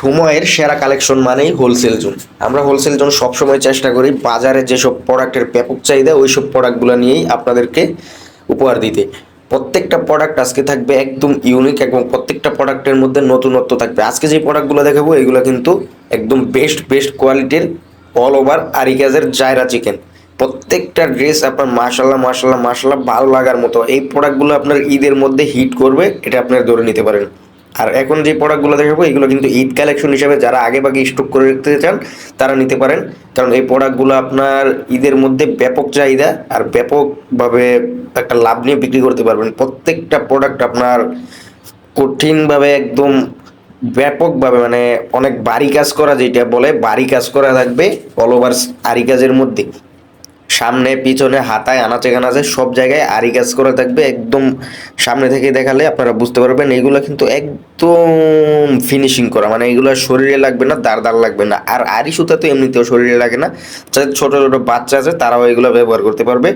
সময়ের সেরা কালেকশন মানেই হোলসেল জোন আমরা হোলসেল জোন সবসময় চেষ্টা করি বাজারে যেসব প্রোডাক্টের ব্যাপক চাহিদা ওই সব প্রোডাক্টগুলো নিয়েই আপনাদেরকে উপহার দিতে। প্রত্যেকটা প্রোডাক্ট আজকে থাকবে একদম ইউনিক এবং প্রত্যেকটা প্রোডাক্টের মধ্যে নতুনত্ব থাকবে। আজকে যে প্রোডাক্টগুলো দেখাবো, এগুলো কিন্তু একদম বেস্ট বেস্ট কোয়ালিটির অল ওভার আরিকাজের জায়রা চিকেন প্রত্যেকটা ড্রেস আপনার মাশাল্লাহ মাশাল্লাহ মাশাল্লাহ ভালো লাগার মতো। এই প্রোডাক্টগুলো আপনার ঈদের মধ্যে হিট করবে, এটা আপনার ধরে নিতে পারেন। আর এখন যে প্রোডাক্টগুলো দেখাবো, এগুলো কিন্তু ঈদ কালেকশন হিসাবে যারা আগে ভাগে স্টক করে রাখতে চান, তারা নিতে পারেন। কারণ এই প্রোডাক্টগুলো আপনার ঈদের মধ্যে ব্যাপক চাহিদা আর ব্যাপকভাবে একটা লাভ নিয়ে বিক্রি করতে পারবেন। প্রত্যেকটা প্রোডাক্ট আপনার কঠিনভাবে একদম ব্যাপকভাবে মানে অনেক বাড়ি কাজ করা যেটা বলে বাড়ি কাজ করা থাকবে অল ওভার আরি কাজের মধ্যে। সামনে, পিছনে, হাতায়, আনাচে কানাচে সব জায়গায় আরি কাজ করা থাকবে। একদম সামনে থেকে দেখালে আপনারা বুঝতে পারবেন, এগুলো কিন্তু একদম ফিনিশিং করা। মানে এগুলো শরীরে লাগবে না দাঁড় দাঁড় লাগবে না। আর আরি সুতা তো এমনিতেও শরীরে লাগে না। যাদের ছোটো ছোটো বাচ্চা আছে, তারাও এগুলো ব্যবহার করতে পারবে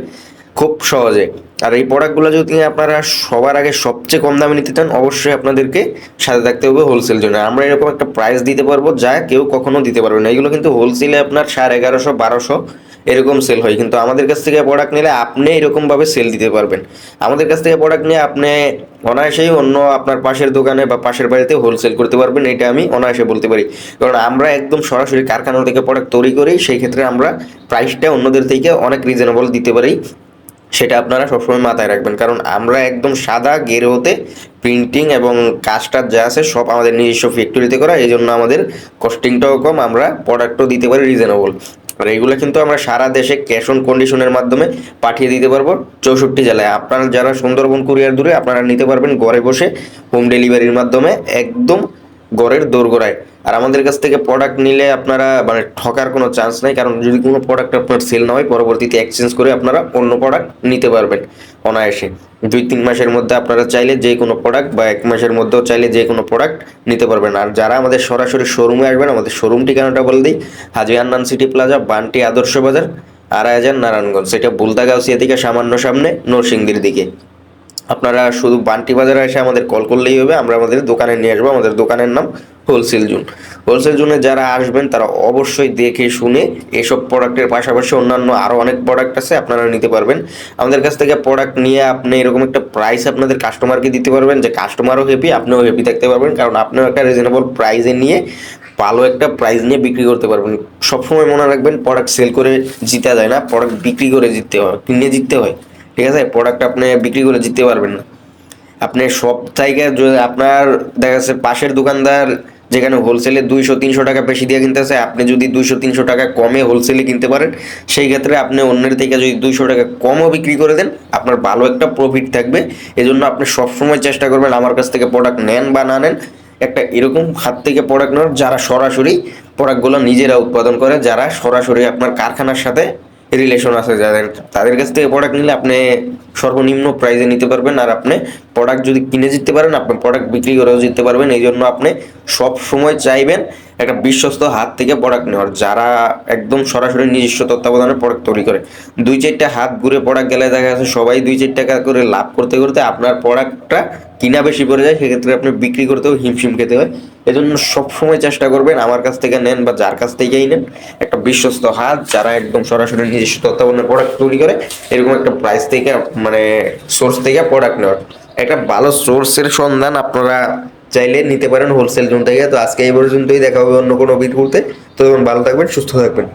খুব সহজে। আর এই প্রোডাক্টগুলো যদি আপনারা সবার আগে সবচেয়ে কম দামে নিতে চান, অবশ্যই আপনাদেরকে সাথে থাকতে হবে হোলসেল জন্য। আমরা এরকম একটা প্রাইস দিতে পারব যা কেউ কখনো দিতে পারবে না। এগুলো কিন্তু হোলসেলে আপনার সাড়ে এগারোশো, বারোশো এরকম সেল হয়। কিন্তু আমাদের কাছ থেকে প্রোডাক্ট নিলে আপনি এরকমভাবে সেল দিতে পারবেন। আমাদের কাছ থেকে প্রোডাক্ট নিয়ে আপনি অনায়াসেই অন্য আপনার পাশের দোকানে বা পাশের বাড়িতে হোলসেল করতে পারবেন, এটা আমি অনায়াসে বলতে পারি। কারণ আমরা একদম সরাসরি কারখানা থেকে প্রোডাক্ট তৈরি করি, সেই ক্ষেত্রে আমরা প্রাইসটা অন্যদের থেকে অনেক রিজনেবল দিতে পারি। সেটা আপনারা সবসময় মাথায় রাখবেন। কারণ আমরা একদম সাদা গেরে হতে প্রিন্টিং এবং কাজটার যা আছে সব আমাদের নিজস্ব ফ্যাক্টরিতে করা এই জন্য আমাদের কস্টিংটাও কম, আমরা প্রোডাক্টও দিতে পারি রিজনেবল আর এইগুলো কিন্তু আমরা সারা দেশে ক্যাশ অন কন্ডিশনের মাধ্যমে পাঠিয়ে দিতে পারব চৌষট্টি জেলায়। আপনারা যারা সুন্দরবন কুরিয়ার দূরে, আপনারা নিতে পারবেন ঘরে বসে হোম ডেলিভারির মাধ্যমে একদম ঘরের দোরগোড়ায়। আর আমাদের কাছ থেকে প্রোডাক্ট নিলে আপনারা মানে ঠকার কোনো চান্স নাই, কারণ যদি কোনো প্রোডাক্ট আপনার সেল না হয়, পরবর্তীতে এক্সচেঞ্জ করে আপনারা অন্য প্রোডাক্ট নিতে পারবেন অনায়াসে। দুই, তিন মাসের মধ্যে আপনারা চাইলে যে কোনো প্রোডাক্ট বা এক মাসের মধ্যেও চাইলে যে কোনো প্রোডাক্ট নিতে পারবেন। আর যারা আমাদের সরাসরি শোরুমে আসবেন, আমাদের শোরুম ঠিকানাটা বলে দিই, হাজি আন্নান সিটি প্লাজা বান্টি আদর্শ বাজার, আড়াই হাজার নারায়ণগঞ্জ। সেটা বুলতা গাউসিয়া থেকে সামান্য সামনে নরসিংদীর দিকে। আপনারা শুধু বান্টি বাজারে এসে আমাদের কল করলেই হবে, আমরা আমাদের দোকানে নিয়ে আসব। আমাদের দোকানের নাম হোলসেল জোন হোলসেল জোনে যারা আসবেন, তারা অবশ্যই দেখে শুনে এসব প্রোডাক্টের পাশাপাশি অন্যান্য আরও অনেক প্রোডাক্ট আছে, আপনারা নিতে পারবেন। আমাদের কাছ থেকে প্রোডাক্ট নিয়ে আপনি এরকম একটা প্রাইস আপনাদের কাস্টমারকে দিতে পারবেন, যে কাস্টমারও হ্যাপি আপনিও হ্যাপি থাকতে পারবেন, কারণ আপনিও একটা রিজনেবল প্রাইসে নিয়ে ভালো একটা প্রাইস নিয়ে বিক্রি করতে পারবেন। সবসময় মনে রাখবেন প্রোডাক্ট সেল করে জিতা যায় না প্রোডাক্ট বিক্রি করে জিততে হয়, কিনে জিততে হয়। ঠিক আছে? প্রোডাক্ট আপনি বিক্রি করে জিততে পারবেন না। আপনি সব জায়গায় আপনার দেখা যাচ্ছে পাশের দোকানদার যেখানে হোলসেলে দুইশো, তিনশো টাকা বেশি দিয়ে কিনতেছে, আপনি যদি দুইশো, তিনশো টাকা কমে হোলসেলে কিনতে পারেন, সেই ক্ষেত্রে আপনি অন্যের থেকে যদি দুইশো টাকা কমও বিক্রি করে দেন, আপনার ভালো একটা প্রফিট থাকবে। এজন্য আপনি সবসময় চেষ্টা করবেন আমার কাছ থেকে প্রোডাক্ট নেন বা না নেন। একটা এরকম হাত থেকে প্রোডাক্ট নেওয়ার, যারা সরাসরি প্রোডাক্টগুলো নিজেরা উৎপাদন করে, যারা সরাসরি আপনার কারখানার সাথে রিলেশন আছে, যাদের, তাদের কাছ থেকে প্রোডাক্ট নিলে আপনি সর্বনিম্ন প্রাইসে নিতে পারবেন। আর আপনি প্রোডাক্ট যদি কিনে জিততে পারেন, আপনি প্রোডাক্ট বিক্রি করেও জিততে পারবেন। এই জন্য আপনি সব সময় চাইবেন একটা বিশ্বস্ত হাত থেকে প্রোডাক্ট নেওয়ার। যারা একদম সরাসরি নিজস্ব তত্ত্বাবধানে প্রোডাক্ট তৈরি করে, দুই চারটা হাত ঘুরে প্রোডাক্ট গেলে দেখা যাচ্ছে সবাই দুই চার টাকা করে লাভ করতে করতে আপনার প্রোডাক্টটা কিনা বেশি পড়ে যায়, সেক্ষেত্রে আপনি বিক্রি করতেও হিমশিম খেতে হয়। এজন্য সবসময় চেষ্টা করবেন আমার কাছ থেকে নেন বা যার কাছ থেকেই নেন, একটা বিশ্বস্ত হাত, যারা একদম সরাসরি নিজস্ব তত্ত্বাবধানে প্রোডাক্ট তৈরি করে, এরকম একটা প্রাইস থেকে মানে সোর্স থেকে প্রোডাক্ট নেওয়ার। একটা ভালো সোর্সের সন্ধান আপনারা চাইলে নিতে পারেন হোলসেল জোন থেকে তো আজকে এই পর্যন্তই, দেখা হবে অন্য কোনো ভিডিওতে তো। ভালো থাকবেন, সুস্থ থাকবেন।